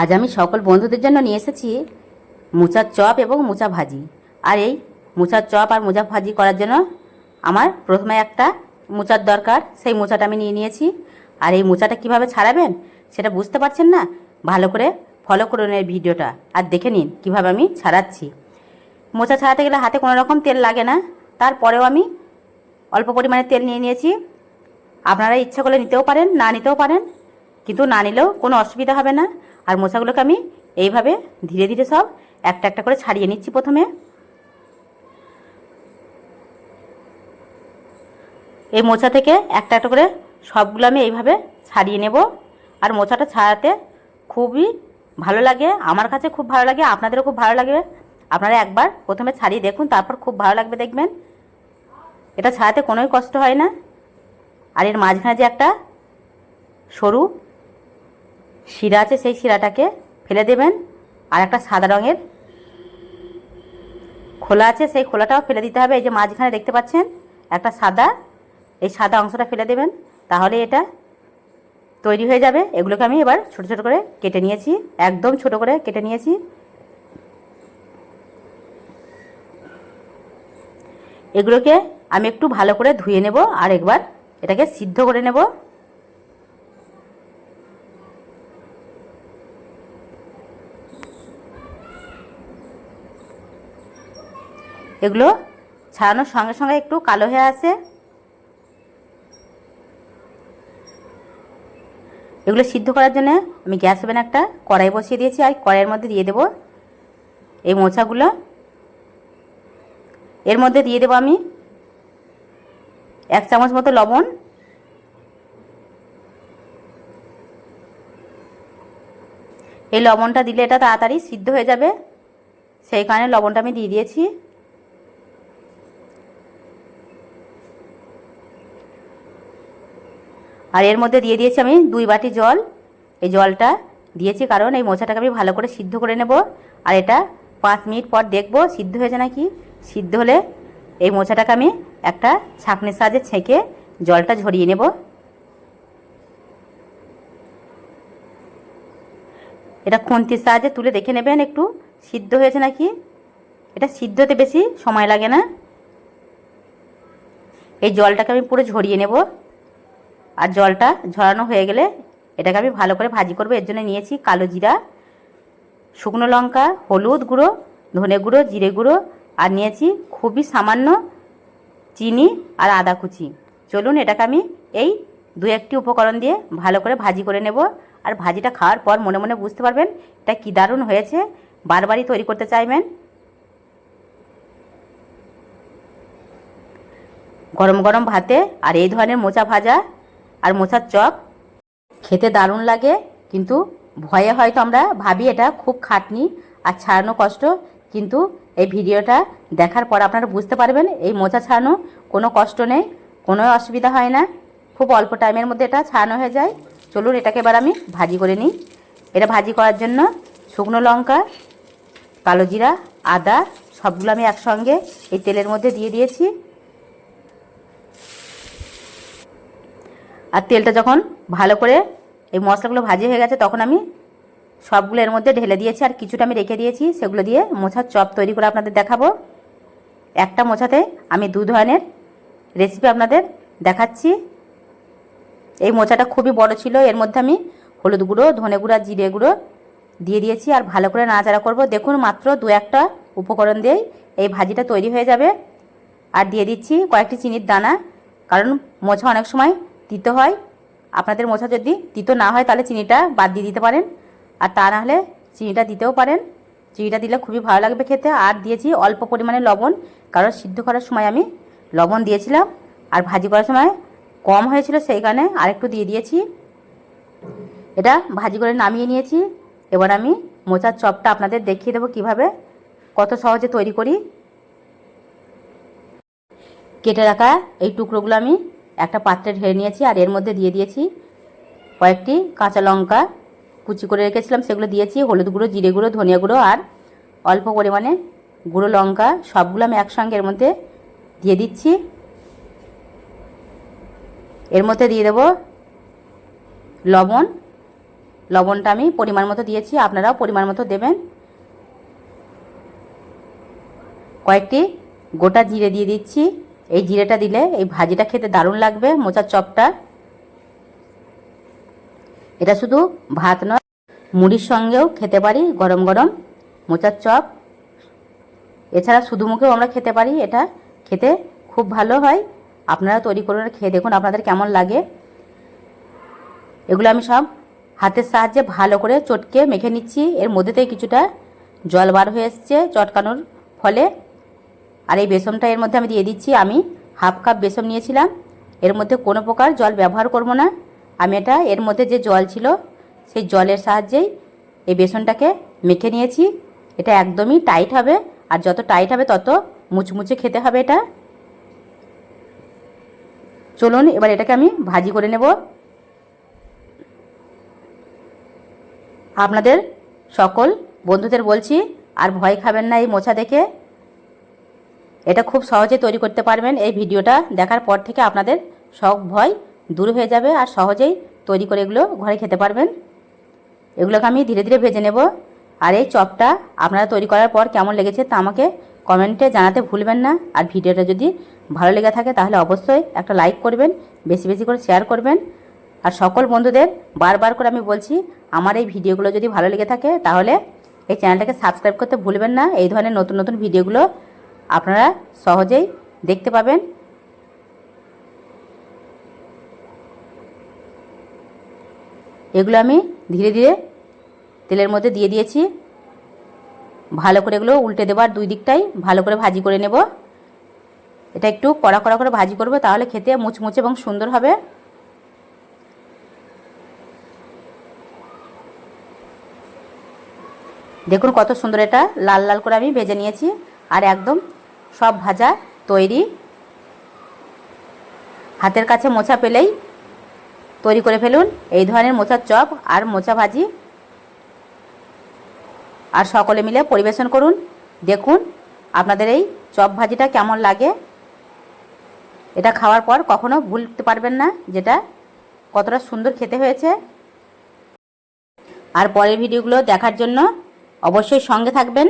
আজ আমি সকল বন্ধুদের জন্য নিয়ে এসেছি মোচার চপ এবং মোচা ভাজি। আর এই মোচার চপ আর মোচা ভাজি করার জন্য আমার প্রথমে একটা মোচার দরকার, সেই মোচাটা আমি নিয়ে নিয়েছি। আর এই মোচাটা কীভাবে ছাড়াবেন সেটা বুঝতে পারছেন না? ভালো করে ফলো করুন এই ভিডিওটা আর দেখে নিন কীভাবে আমি ছাড়াচ্ছি। মোচা ছাড়াতে গেলে হাতে কোনো রকম তেল লাগে না, তারপরেও আমি অল্প পরিমাণে তেল নিয়ে নিয়েছি। আপনারা ইচ্ছা করলে নিতেও পারেন, না নিতেও পারেন। কিন্তু না নিলেও কোনো অসুবিধা হবে না। আর মোচাগুলোকে আমি এইভাবে ধীরে ধীরে সব একটা একটা করে ছাড়িয়ে নিচ্ছি প্রথমে। এই মোচা থেকে একটা একটা করে সবগুলো আমি এইভাবে ছাড়িয়ে নেব। আর মোচাটা ছাড়াতে খুবই ভালো লাগে, আমার কাছে খুব ভালো লাগে, আপনাদেরও খুব ভালো লাগবে। আপনারা একবার প্রথমে ছাড়িয়ে দেখুন, তারপর খুব ভালো লাগবে দেখবেন। এটা ছাড়াতে কোনোই কষ্ট হয় না। আর এর মাঝখানে যে একটা সরু শিরা আছে, সেই শিরাটাকে ফেলে দেবেন। আর একটা সাদা রঙের খোলা আছে, সেই খোলাটাও ফেলে দিতে হবে। এই যে মাঝখানে দেখতে পাচ্ছেন, একটা সাদা, এই সাদা অংশটা ফেলে দেবেন। তাহলে এটা তৈরি হয়ে যাবে। এগুলোকে আমি এবার ছোট ছোট করে কেটে নিয়েছি, একদম ছোট করে কেটে নিয়েছি। এগুলোকে আমি একটু ভালো করে ধুয়ে নেব, আর একবার এটাকে সিদ্ধ করে নেব। এগুলো ছাড়ানোর সঙ্গে সঙ্গে একটু কালো হয়ে আসে এগুলো সিদ্ধ করার জন্য আমি গ্যাস ওভেন একটা কড়াই বসিয়ে দিয়েছি, আর কড়াইয়ের মধ্যে দিয়ে দেব এই মোচাগুলো। এর মধ্যে দিয়ে দেবো আমি এক চামচ মতো লবণ। এই লবণটা দিলে এটা তাড়াতাড়ি সিদ্ধ হয়ে যাবে। সেই কারণে লবণটা আমি দিয়ে দিয়েছি। আর এর মধ্যে দিয়ে দিয়েছি আমি দুই বাটি জল। এই জলটা দিয়েছি কারণ এই মোচাটাকে আমি ভালো করে সিদ্ধ করে নেব। আর এটা পাঁচ মিনিট পর দেখব সিদ্ধ হয়েছে নাকি। সিদ্ধ হলে এই মোচাটাকে আমি একটা ছাঁকনির সাহায্যে ছেঁকে জলটা ঝরিয়ে নেব। এটা খুন্তির সাহায্যে তুলে দেখে নেবেন একটু। সিদ্ধ হয়েছে নাকি? এটা সিদ্ধতে বেশি সময় লাগে না। এই জলটাকে আমি পুরো ঝরিয়ে নেব। আর জলটা ঝরানো হয়ে গেলে এটাকে আমি ভালো করে ভাজি করব। এর জন্য নিয়েছি কালো জিরা, শুকনো লঙ্কা, হলুদ গুঁড়ো, ধনে গুঁড়ো, জিরে গুঁড়ো, আর নিয়েছি খুবই সামান্য চিনি আর আদা কুচি। চলুন এটাকে আমি এই দু একটি উপকরণ দিয়ে ভালো করে ভাজি করে নেব। আর ভাজিটা খাওয়ার পর মনে মনে বুঝতে পারবেন এটা কী দারুণ হয়েছে। বারবারই তৈরি করতে চাইবেন। গরম গরম ভাতে আর এই ধরনের মোচা ভাজা আর মোচার চপ খেতে দারুণ লাগে, কিন্তু ভয়ে হয়তো আমরা ভাবি এটা খুব খাটনি আর ছাড়ানো কষ্ট, কিন্তু এই ভিডিওটা দেখার পর আপনারা বুঝতে পারবেন এই মোচা ছাড়ানো কোনো কষ্ট নেই, কোনো অসুবিধা হয় না। খুব অল্প টাইমের মধ্যে এটা ছাড়ানো হয়ে যায়। চলুন এটাকে এবার আমি ভাজি করে নিই। এটা ভাজি করার জন্য শুকনো লঙ্কা, কালো জিরা, আদা, সবগুলো আমি একসঙ্গে এই তেলের মধ্যে দিয়ে দিয়েছি। আর তেলটা যখন ভালো করে এই মশলাগুলো ভাজি হয়ে গেছে, তখন আমি সবগুলো এর মধ্যে ঢেলে দিয়েছি। আর কিছুটা আমি রেখে দিয়েছি, সেগুলো দিয়ে মোছার চপ তৈরি করে আপনাদের দেখাবো। একটা মোছাতে আমি দু ধরনের রেসিপি আপনাদের দেখাচ্ছি। এই মোচাটা খুবই বড় ছিল, এর মধ্যে আমি হলুদ গুঁড়ো, ধনে গুঁড়ো, জিরে গুঁড়ো দিয়ে দিয়েছি। আর ভালো করে নাড়াচাড়া করব। দেখুন মাত্র দু একটা উপকরণ দিয়েই এই ভাজিটা তৈরি হয়ে যাবে। আর দিয়ে দিচ্ছি কয়েকটি চিনির দানা, কারণ মোছা অনেক সময় তিতো হয়, আপনাদের মোছা যদি তিতো না হয় তাহলে চিনিটা বাদ দিয়ে দিতে পারেন। আর তা না হলে চিনিটা দিতেও পারেন। চিনিটা দিলে খুবই ভালো লাগবে খেতে। আর দিয়েছি অল্প পরিমাণে লবণ, কারণ সিদ্ধ করার সময় আমি লবণ দিয়েছিলাম। আর ভাজি করার সময় কম হয়েছিল সেই কারণে আরেকটু দিয়ে দিয়েছি। এটা ভাজি করে নামিয়ে নিয়েছি। এবার আমি মোচার চপটা আপনাদের দেখিয়ে দেবো কীভাবে, কত সহজে তৈরি করি। কেটে রাখা এই টুকরোগুলো আমি একটা পাত্রে ঢেলে নিয়েছি আর এর মধ্যে দিয়ে দিয়েছি কয়েকটি কাঁচা লঙ্কা কুচি করে রেখেছিলাম, সেগুলো দিয়েছি, হলুদ গুঁড়ো, জিরে গুঁড়ো, ধনিয়া গুঁড়ো আর অল্প পরিমাণে গুঁড়ো লঙ্কা, সবগুলো আমি একসঙ্গে এর মধ্যে দিয়ে দিচ্ছি। এর মধ্যে দিয়ে দেব লবণ। লবণটা আমি পরিমাণ মতো দিয়েছি, আপনারাও পরিমাণ মতো দেবেন। কয়েকটি গোটা জিরে দিয়ে দিচ্ছি। এই জিরেটা দিলে এই ভাজিটা খেতে দারুণ লাগবে মোচার চপটা। এটা শুধু ভাত নয়, মুড়ির সঙ্গেও খেতে পারি গরম গরম মোচার চপ। এছাড়া শুধু মুখেও আমরা খেতে পারি, এটা খেতে খুব ভালো হয়। আপনারা তৈরি আর খেয়ে দেখুন আপনাদের কেমন লাগে। এগুলো আমি সব হাতের সাহায্যে ভালো করে চটকে মেখে নিচ্ছি। এর মধ্যে থেকে কিছুটা জল বার হয়ে এসছে চটকানোর ফলে। আর এই বেসনটা এর মধ্যে আমি দিয়ে দিচ্ছি। আমি হাফ কাপ বেসন নিয়েছিলাম। এর মধ্যে কোনো প্রকার জল ব্যবহার করব না। আমি এটা এর মধ্যে যে জল ছিল, সেই জলের সাহায্যেই এই বেসনটাকে মেখে নিয়েছি। এটা একদমই টাইট হবে আর যত টাইট হবে তত মুচমুচে খেতে হবে এটা। চলুন, এবার এটাকে আমি ভাজি করে নেব। আপনাদের সকল বন্ধুদের বলছি, আর ভয় খাবেন না এই মোছা দেখে। এটা খুব সহজে তৈরি করতে পারবেন। এই ভিডিওটা দেখার পর থেকে আপনাদের সব ভয় দূর হয়ে যাবে আর সহজেই তৈরি করে এগুলো ঘরে খেতে পারবেন। এগুলোকে আমি ধীরে ধীরে ভেজে নেব। আর এই চপটা আপনারা তৈরি করার পর কেমন লেগেছে তা আমাকে কমেন্টে জানাতে ভুলবেন না। আর ভিডিওটা যদি ভালো লেগে থাকে তাহলে অবশ্যই একটা লাইক করবেন, বেশি বেশি করে শেয়ার করবেন। আর সকল বন্ধুদের বারবার করে আমি বলছি, আমার এই ভিডিওগুলো যদি ভালো লেগে থাকে তাহলে এই চ্যানেলটাকে সাবস্ক্রাইব করতে ভুলবেন না। এই ধরনের নতুন নতুন ভিডিওগুলো আপনারা সহজেই দেখতে পাবেন। এগুলো আমি ধীরে ধীরে তেলের মধ্যে দিয়ে দিয়েছি। ভালো করে এগুলো উল্টে দেবার দুই দিকটাই ভালো করে ভাজি করে নেব। এটা একটু কড়া কড়া করে ভাজি করব তাহলে খেতে মুচমুচে এবং সুন্দর হবে। দেখুন কত সুন্দর এটা লাল লাল করে আমি ভেজে নিয়েছি। আর একদম সব ভাজা তৈরি। হাতের কাছে মোচা পেলেই তৈরি করে ফেলুন। এই ধরনের মোচার চপ আর মোচা ভাজি। আর সকলে মিলে পরিবেশন করুন। দেখুন আপনাদের এই চপ ভাজিটা কেমন লাগে। এটা খাওয়ার পর কখনো ভুলতে পারবেন না যেটা কতটা সুন্দর খেতে হয়েছে। আর পরের ভিডিওগুলো দেখার জন্য অবশ্যই সঙ্গে থাকবেন।